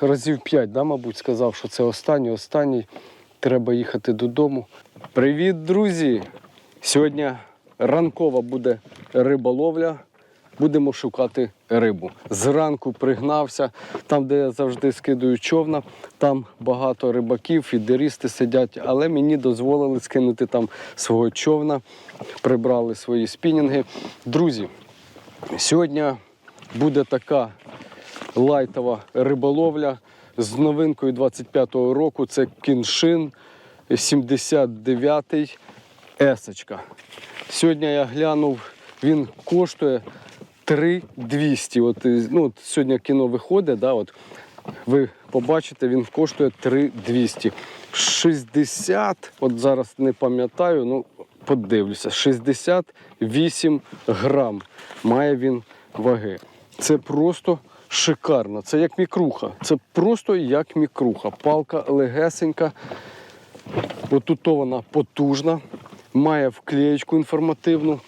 разів п'ять, да, мабуть, сказав, що це останній, останній. Треба їхати додому. Привіт, друзі! Сьогодні ранкова буде риболовля. Будемо шукати рибу. Зранку пригнався, там, де я завжди скидую човна, там багато рибаків, фідерісти сидять, але мені дозволили скинути там свого човна, прибрали свої спінінги. Друзі, сьогодні буде така лайтова риболовля з новинкою 25-го року. Це кіншин 79-й есочка. Сьогодні я глянув, він коштує 3200. От, ну, от сьогодні кіно виходить, да, от, ви побачите, він коштує 3200. 60, от зараз не пам'ятаю, ну подивлюся, 68 грам має він ваги. Це просто шикарно. Це як мікруха. Це просто як мікруха. Палка легесенька, отут вона потужна, має вклеєчку інформативну.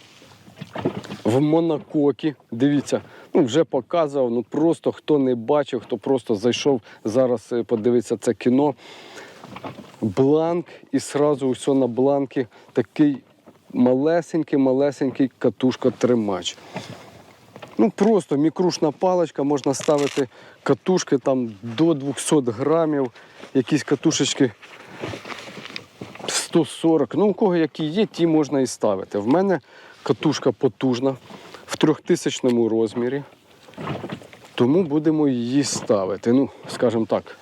В монококі, дивіться, ну вже показував. Ну просто хто не бачив, хто просто зайшов зараз е, подивитися це кіно. Бланк, і сразу усе на бланки такий малесенький, малесенький катушка-тримач. Ну просто мікрушна паличка, можна ставити катушки там до 200 грамів, якісь катушечки 140. Ну, у кого які є, ті можна і ставити. В мене катушка потужна в трьохтисячному розмірі. Тому будемо її ставити. Ну, скажімо так,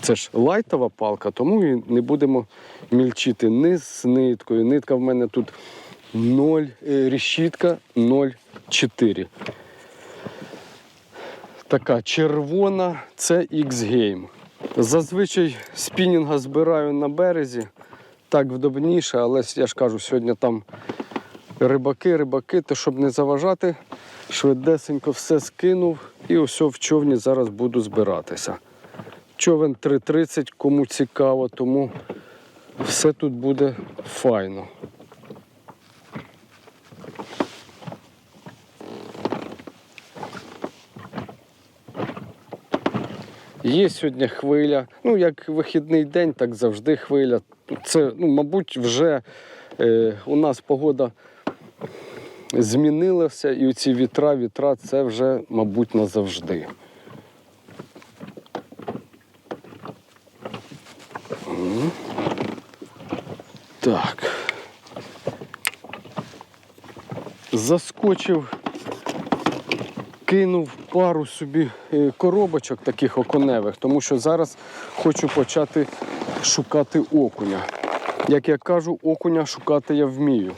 це ж лайтова палка, тому і не будемо мільчити низ з ниткою. Нитка в мене тут 0, е, решітка 0,4. Така червона це X-Game. Зазвичай спінінга збираю на березі, так вдобніше, але я ж кажу, сьогодні там рибаки, рибаки, то щоб не заважати, швидесенько все скинув і ось в човні зараз буду збиратися. Човен 3.30, кому цікаво, тому все тут буде файно. Є сьогодні хвиля. Ну, як вихідний день, так завжди хвиля. Це, ну, мабуть, вже е, у нас погода змінилася, і ці вітра, вітра це вже, мабуть, назавжди. Так. Заскочив кинув пару собі е, коробочок таких оконевих, тому що зараз хочу почати шукати окуня. Як я кажу, окуня шукати я вмію.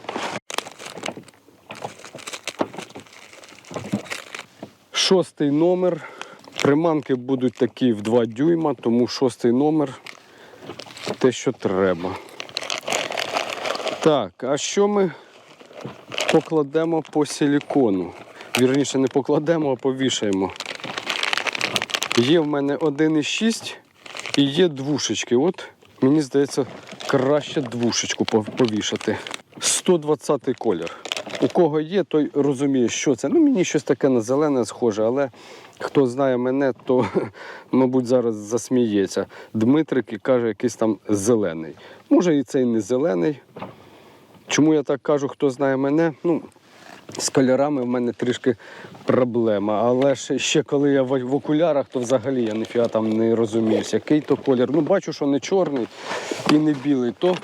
Шостий номер. Приманки будуть такі в 2 дюйма, тому шостий номер те, що треба. Так, а що ми покладемо по силікону? Вірніше, не покладемо, а повішаємо. Є в мене 1,6 і є двушечки. От мені здається, краще двушечку повішати. 120 колір. У кого є, той розуміє, що це. Ну, мені щось таке на зелене схоже, але хто знає мене, то, мабуть, зараз засміється. Дмитрик і каже, якийсь там зелений. Може, і цей не зелений. Чому я так кажу, хто знає мене? Ну, з кольорами в мене трішки проблема. Але ж ще коли я в окулярах, то взагалі я ніфіга там не розуміюся, який то колір. Ну, бачу, що не чорний і не білий, то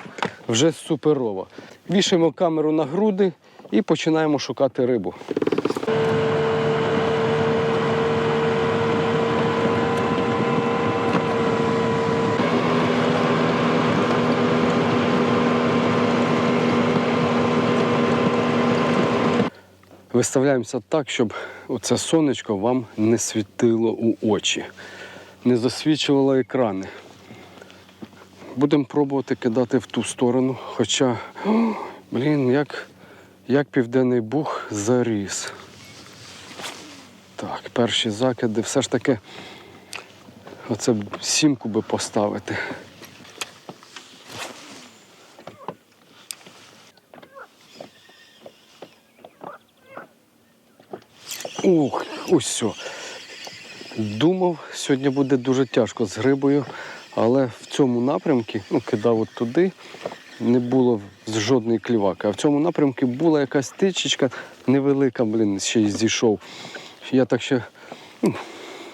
вже суперово. Вішаємо камеру на груди і починаємо шукати рибу. Виставляємося так, щоб оце сонечко вам не світило у очі, не засвічувало екрани. Будемо пробувати кидати в ту сторону. Хоча, о, блін, як, як південний бух заріс. Так, перші закиди. Все ж таки, оце сімку би поставити. Ух, ось все. Думав, сьогодні буде дуже тяжко з рибою, але в цьому напрямку, ну, кидав от туди, не було жодної кліваки. А в цьому напрямку була якась тичечка невелика, блін, ще й зійшов. Я так ще ну,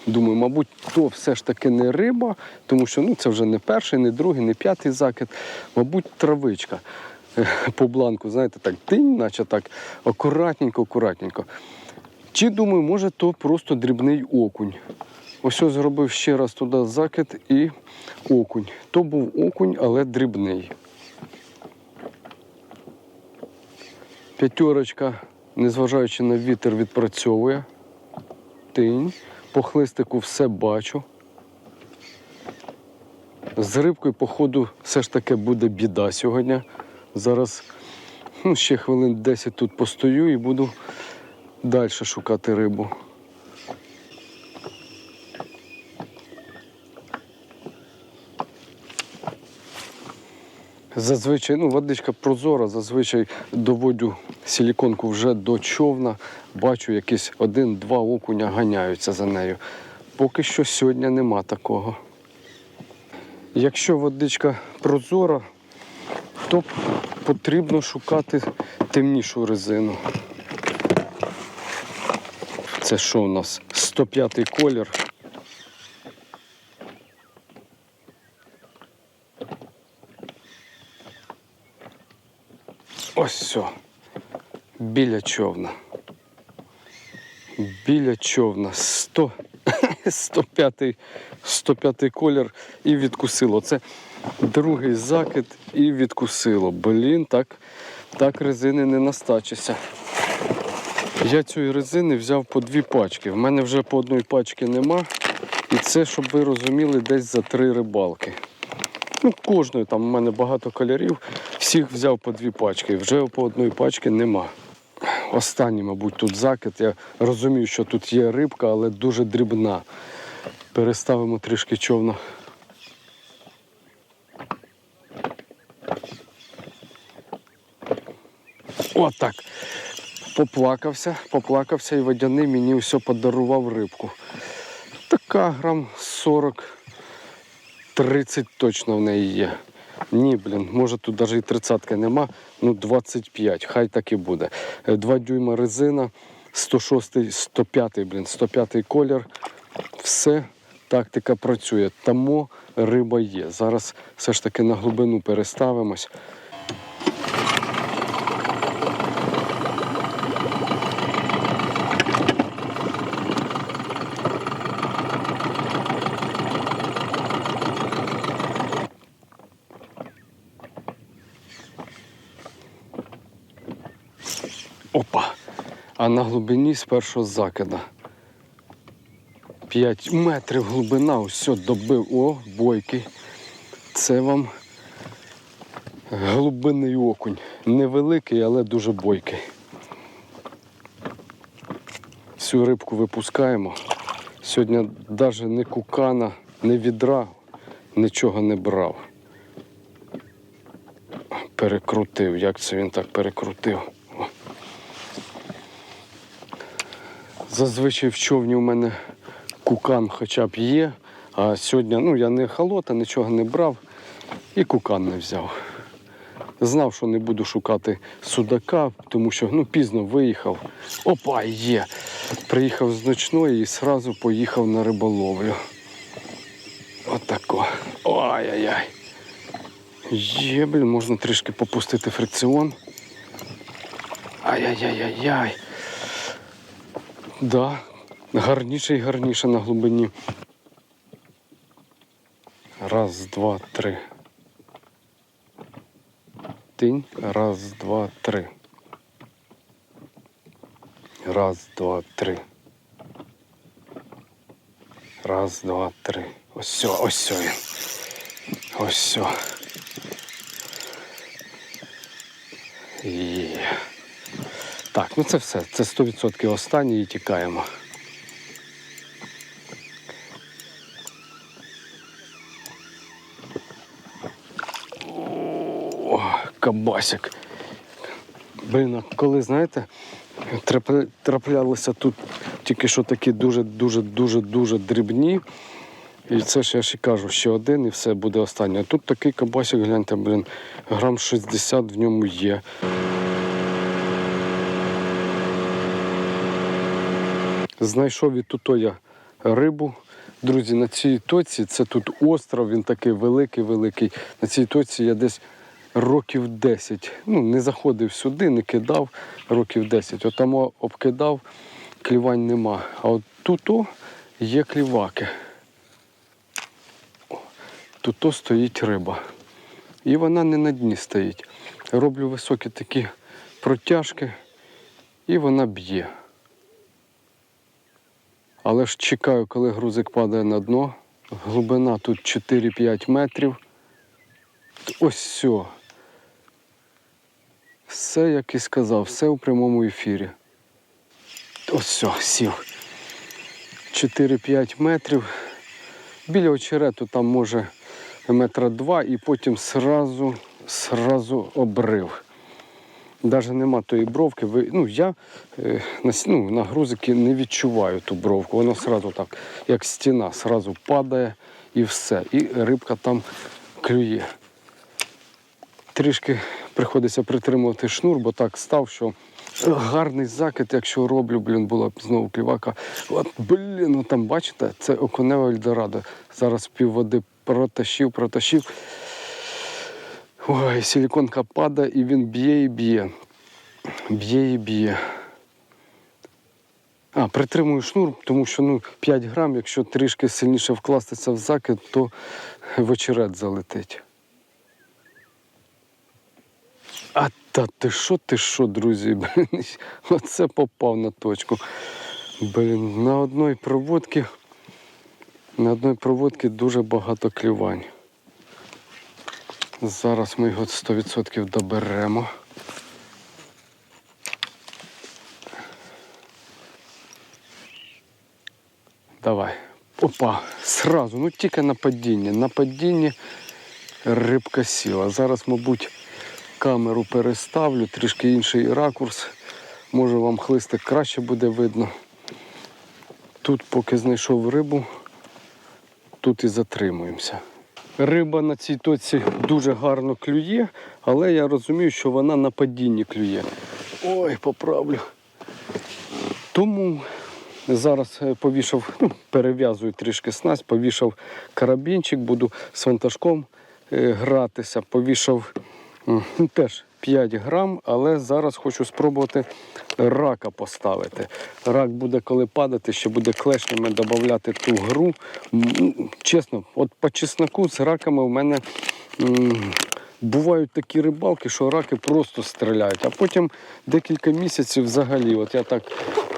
думаю, мабуть, то все ж таки не риба, тому що ну, це вже не перший, не другий, не п'ятий закид. Мабуть, травичка Е, по бланку, знаєте, так тинь, наче так акуратненько, акуратненько. Чи думаю, може, то просто дрібний окунь. Ось ось зробив ще раз туди закид і окунь. То був окунь, але дрібний. П'ятерочка, незважаючи на вітер, відпрацьовує. Тинь. По хлистику все бачу. З рибкою, походу, все ж таки буде біда сьогодні. Зараз ну, ще хвилин 10 тут постою і буду далі шукати рибу. Зазвичай, ну, водичка прозора, зазвичай доводю силіконку вже до човна, бачу, якісь один-два окуня ганяються за нею. Поки що сьогодні нема такого. Якщо водичка прозора, то потрібно шукати темнішу резину. Це що у нас? 105-й колір. Ось все. Біля човна. Біля човна. 100, 105, 105 колір і відкусило. Це другий закид і відкусило. Блін, так, так резини не настачиться. Я цієї резини взяв по дві пачки. В мене вже по одній пачки нема. І це, щоб ви розуміли, десь за три рибалки. Ну, кожної там у мене багато кольорів. Всіх взяв по дві пачки. Вже по одної пачки нема. Останній, мабуть, тут закид. Я розумію, що тут є рибка, але дуже дрібна. Переставимо трішки човна. Отак. Поплакався, поплакався і водяний мені все подарував рибку. Така грам 40 30 точно в неї є. Ні, блін, може тут навіть і тридцятки нема, ну 25, хай так і буде. 2 дюйма резина, 106, 105, блін, 105 колір. Все, тактика працює. Тому риба є. Зараз все ж таки на глибину переставимось. Опа! А на глибині з першого закида. 5 метрів глибина, все добив. О, бойкий. Це вам глибинний окунь. Невеликий, але дуже бойкий. Всю рибку випускаємо. Сьогодні навіть не кукана, не відра, нічого не брав. Перекрутив. Як це він так перекрутив? Зазвичай в човні у мене кукан хоча б є, а сьогодні ну, я не холота, нічого не брав і кукан не взяв. Знав, що не буду шукати судака, тому що ну, пізно виїхав. Опа, є. Приїхав з ночної і одразу поїхав на риболовлю. Отако. Ой-ай-ай. Є, блін, можна трішки попустити фрикціон. Ай-яй-яй-яй-яй. Да, гарніше і гарніше на глибині. Раз, два, три. Тинь. Раз, два, три. Раз, два, три. Раз, два, три. Ось ось він. Ось. Є. Так, ну це все. Це 100% останній і тікаємо. О, кабасик. Блін, а коли, знаєте, траплялися тут тільки що такі дуже-дуже дуже дуже дрібні. І це ж я ще кажу, ще один і все буде останнє. А тут такий кабасик, гляньте, блін, грам 60 в ньому є. Знайшов і тут я рибу. Друзі, на цій точці, це тут остров, він такий великий-великий. На цій точці я десь років 10. Ну, не заходив сюди, не кидав років 10. Отамо обкидав, клівань нема. А от тут є кліваки. Тут стоїть риба. І вона не на дні стоїть. Роблю високі такі протяжки, і вона б'є. Але ж чекаю, коли грузик падає на дно. Глибина тут 4-5 метрів. Ось все. Все, як і сказав, все у прямому ефірі. Ось все, сів. 4-5 метрів. Біля очерету там може метра два і потім сразу, сразу обрив. Навіть нема тої бровки. Ви, ну, я е, на, ну, на грузики не відчуваю ту бровку. Воно сразу так, як стіна, сразу падає і все. І рибка там клює. Трішки приходиться притримувати шнур, бо так став, що гарний закид, якщо роблю, блін, була б знову клівака. От, блін, ну там бачите, це окунева Ельдорадо. Зараз пів води протащив, протащив. Ой, силіконка падає і він б'є і б'є. Б'є і б'є. А, притримую шнур, тому що ну, 5 грам, якщо трішки сильніше вкластися в закид, то в очерет залетить. А та ти що, ти що, друзі? Блін, оце попав на точку. Блін, на одній проводці, на одній проводці дуже багато клювань. Зараз ми його 100% доберемо. Давай. Опа, сразу, ну тільки на падінні. На падінні рибка сіла. Зараз, мабуть, камеру переставлю, трішки інший ракурс. Може вам хлистик краще буде видно. Тут, поки знайшов рибу, тут і затримуємося. Риба на цій точці дуже гарно клює, але я розумію, що вона на падінні клює. Ой, поправлю. Тому зараз е, повішав, ну, перев'язую трішки снасть, повішав карабінчик, буду з вантажком е, гратися. Повішав ну, теж 5 грам, але зараз хочу спробувати рака поставити. Рак буде коли падати, ще буде клешнями додати ту гру. Чесно, от по чесноку з раками в мене. Бувають такі рибалки, що раки просто стріляють, а потім декілька місяців взагалі. От я так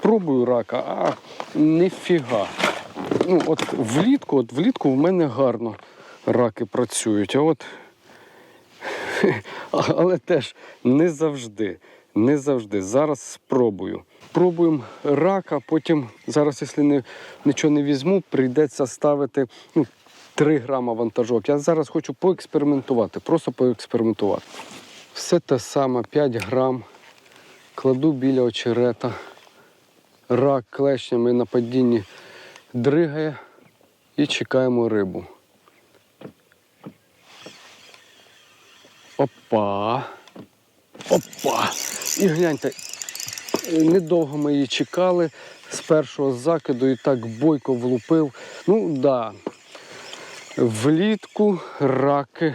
пробую рака, а ніфіга. Ну, от влітку, от влітку в мене гарно раки працюють. А от але теж не завжди. Не завжди. Зараз спробую. Пробуємо рака, потім зараз, якщо не, нічого не візьму, прийдеться ставити ну, 3 грама вантажок. Я зараз хочу поекспериментувати, просто поекспериментувати. Все те саме, 5 грам. Кладу біля очерета. Рак клешнями на падінні дригає і чекаємо рибу. Опа. Опа. І гляньте, недовго ми її чекали з першого закиду і так бойко влупив. Ну. Да. Влітку раки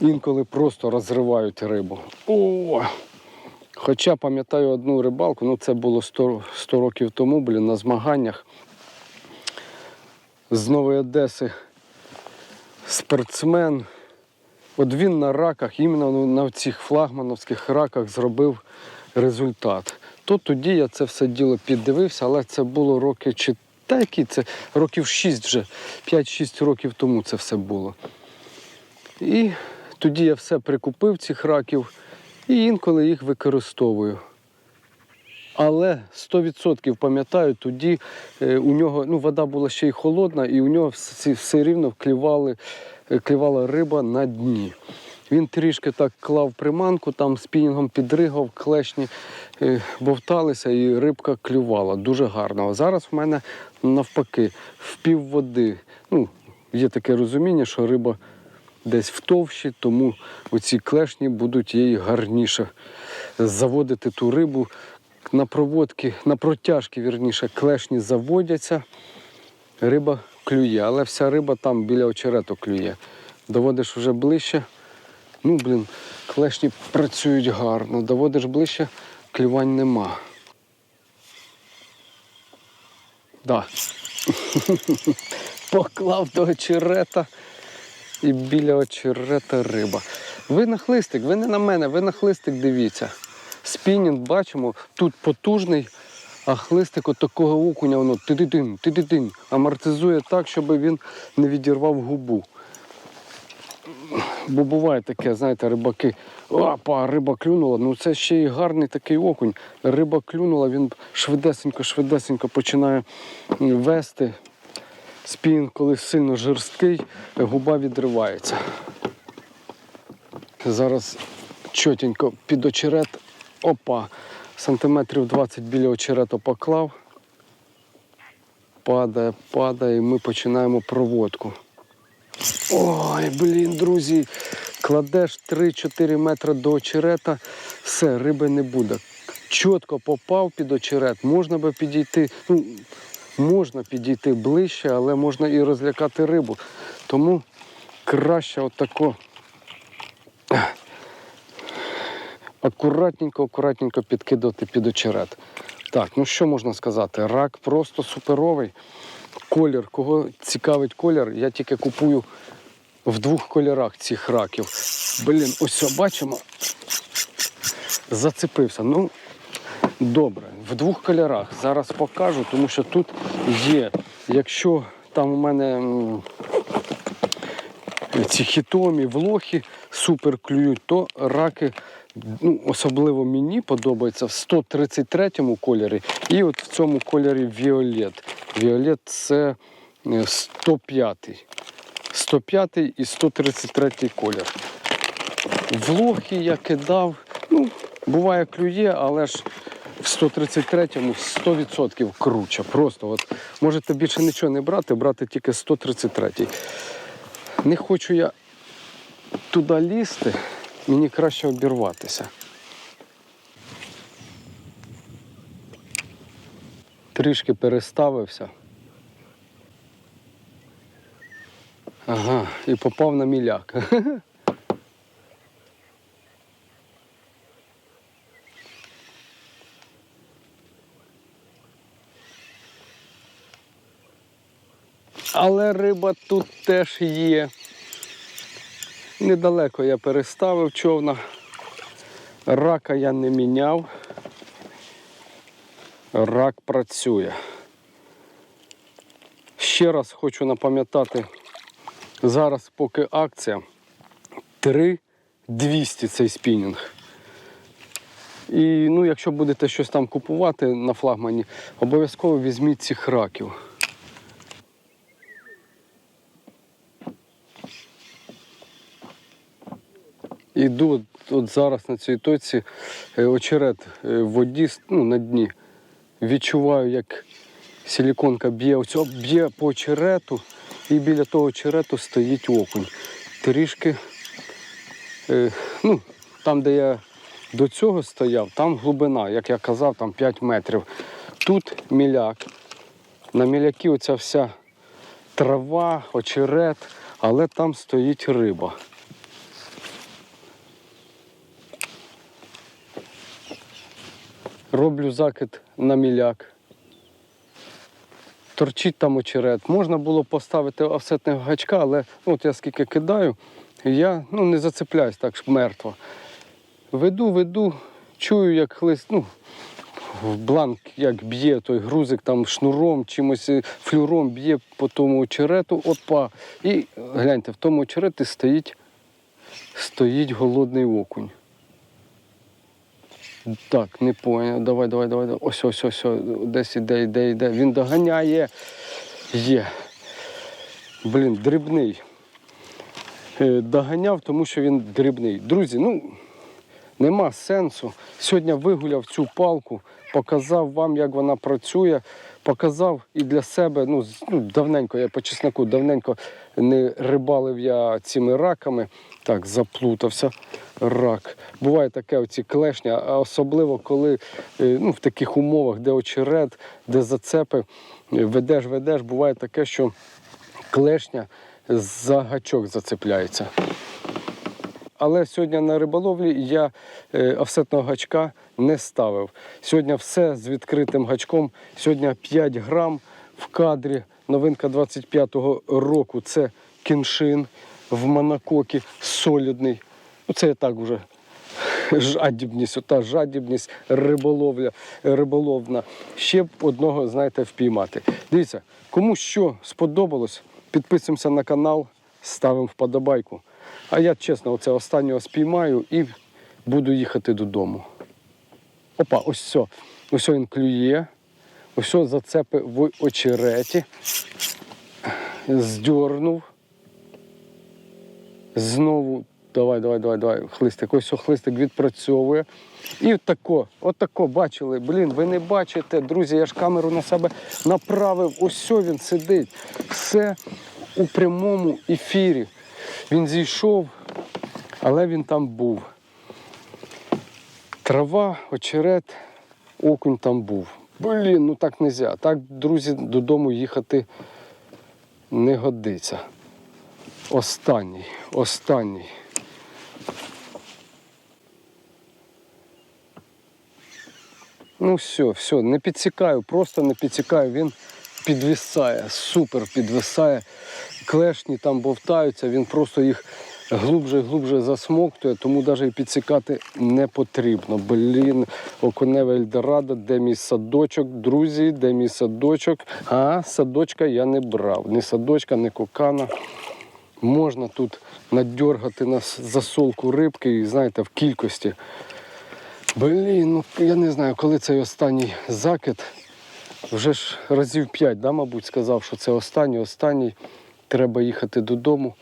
інколи просто розривають рибу. О! Хоча пам'ятаю одну рибалку, ну це було 100, 100 років тому, блін, на змаганнях з Нової Одеси спортсмен. От він на раках, іменно на цих флагмановських раках зробив результат. То тоді я це все діло піддивився, але це було роки чи та які це років 6 вже, 5-6 років тому це все було. І тоді я все прикупив цих раків і інколи їх використовую. Але 100% пам'ятаю, тоді е, у нього ну, вода була ще й холодна, і у нього все, все рівно клівали, клівала риба на дні. Він трішки так клав приманку, там спінінгом підригав, клешні е, бовталися і рибка клювала. Дуже гарно. А зараз в мене навпаки, в пів води. Ну, є таке розуміння, що риба десь в товщі, тому оці клешні будуть їй гарніше заводити ту рибу. На проводки, на протяжки, вірніше, клешні заводяться, риба клює, але вся риба там біля очерету клює. Доводиш вже ближче. Ну, блін, клешні працюють гарно. Доводиш ближче, клювань нема. Да. Поклав до очерета і біля очерета риба. Ви на хлистик, ви не на мене, ви на хлистик дивіться. Спінінг бачимо, тут потужний, а хлистик от такого окуня, воно ти-ти-тин, ти-ти-тин, амортизує так, щоб він не відірвав губу. Бо буває таке, знаєте, рибаки, опа, риба клюнула. Ну це ще й гарний такий окунь. Риба клюнула, він швидесенько, швидесенько починає вести. Спін, коли сильно жорсткий, губа відривається. Зараз чотенько під очерет. Опа, сантиметрів 20 біля очерету поклав. Падає, падає, і ми починаємо проводку. Ой, блін, друзі, кладеш 3-4 метри до очерета, все, риби не буде. Чітко попав під очерет, можна би підійти, ну, можна підійти ближче, але можна і розлякати рибу. Тому краще отако акуратненько, акуратненько підкидати під очерет. Так, ну що можна сказати? Рак просто суперовий. Колір, кого цікавить колір, я тільки купую в двох кольорах цих раків. Блін, ось бачимо. Зацепився. Ну, добре, в двох кольорах. Зараз покажу, тому що тут є. Якщо там у мене ці хітомі, влохи супер клюють, то раки, ну, особливо мені подобається в 133 кольорі і от в цьому кольорі Віолет. Віолет це е, 105. 105 і 133 колір. Влохи я кидав, ну, буває клює, але ж в 133-му 100% круче. Просто от можете більше нічого не брати, брати тільки 133-й. Не хочу я туди лізти, мені краще обірватися. Трішки переставився. Ага, і попав на міляк. Але риба тут теж є. Недалеко я переставив човна. Рака я не міняв. Рак працює. Ще раз хочу напам'ятати, зараз поки акція 3200 цей спінінг. І ну, якщо будете щось там купувати на флагмані, обов'язково візьміть цих раків. Іду от, от зараз на цій точці е, очерет е, в воді ну, на дні. Відчуваю, як силіконка б'є, б'є по очерету, і біля того очерету стоїть окунь. Трішки, е, ну, там, де я до цього стояв, там глибина, як я казав, там 5 метрів. Тут міляк. На мілякі оця вся трава, очерет, але там стоїть риба. Роблю закид на міляк. Торчить там очерет. Можна було поставити офсетного гачка, але от я скільки кидаю, я ну, не зацепляюсь так ж мертво. Веду, веду, чую, як хлист, ну, в бланк, як б'є той грузик там шнуром, чимось е, флюром б'є по тому очерету, опа. І гляньте, в тому очереті стоїть, стоїть голодний окунь. Так, не поняв. Давай, давай, давай. Ось, ось, ось, ось. Десь іде, іде, іде. Він доганяє. Є. Блін, дрібний. е, доганяв, тому що він дрібний. Друзі, ну нема сенсу. Сьогодні вигуляв цю палку, показав вам, як вона працює, показав і для себе. Ну, ну давненько, я по чесноку, давненько не рибалив я цими раками. Так, заплутався рак. Буває таке, оці клешня, а особливо коли е, ну, в таких умовах, де очерет, де зацепи, е, ведеш, ведеш, буває таке, що клешня за гачок зацепляється. Але сьогодні на риболовлі я е, офсетного гачка не ставив. Сьогодні все з відкритим гачком. Сьогодні 5 грам в кадрі. Новинка 25-го року це кіншин в монококі солідний. Ну, це так вже жадібність, ота жадібність, риболовля, риболовна. Ще б одного, знаєте, впіймати. Дивіться, кому що сподобалось, підписуємося на канал, ставимо вподобайку. А я чесно, оце останнього спіймаю і буду їхати додому. Опа, ось все. Ось він клює. Ось зацепи в очереті. Здьорнув. Знову давай, давай, давай, давай. Хлистик. Ось хлистик відпрацьовує. І отако, отако, бачили. Блін, ви не бачите, друзі, я ж камеру на себе направив. Ось він сидить. Все у прямому ефірі. Він зійшов, але він там був. Трава, очерет, окунь там був. Блін, ну так не можна. Так, друзі, додому їхати не годиться. Останній, останній. Ну все, все, не підсікаю, просто не підсікаю. Він підвисає, супер підвисає. Клешні там бовтаються, він просто їх глубже і глубже засмоктує, тому навіть і підсікати не потрібно. Блін, окуневе Ельдорадо, де мій садочок, друзі, де мій садочок. А садочка я не брав. Ні садочка, ні кокана. Можна тут надьоргати на засолку рибки, знаєте, в кількості. Блін, ну я не знаю, коли цей останній закид. Вже ж разів п'ять, да, мабуть, сказав, що це останній, останній. Треба їхати додому.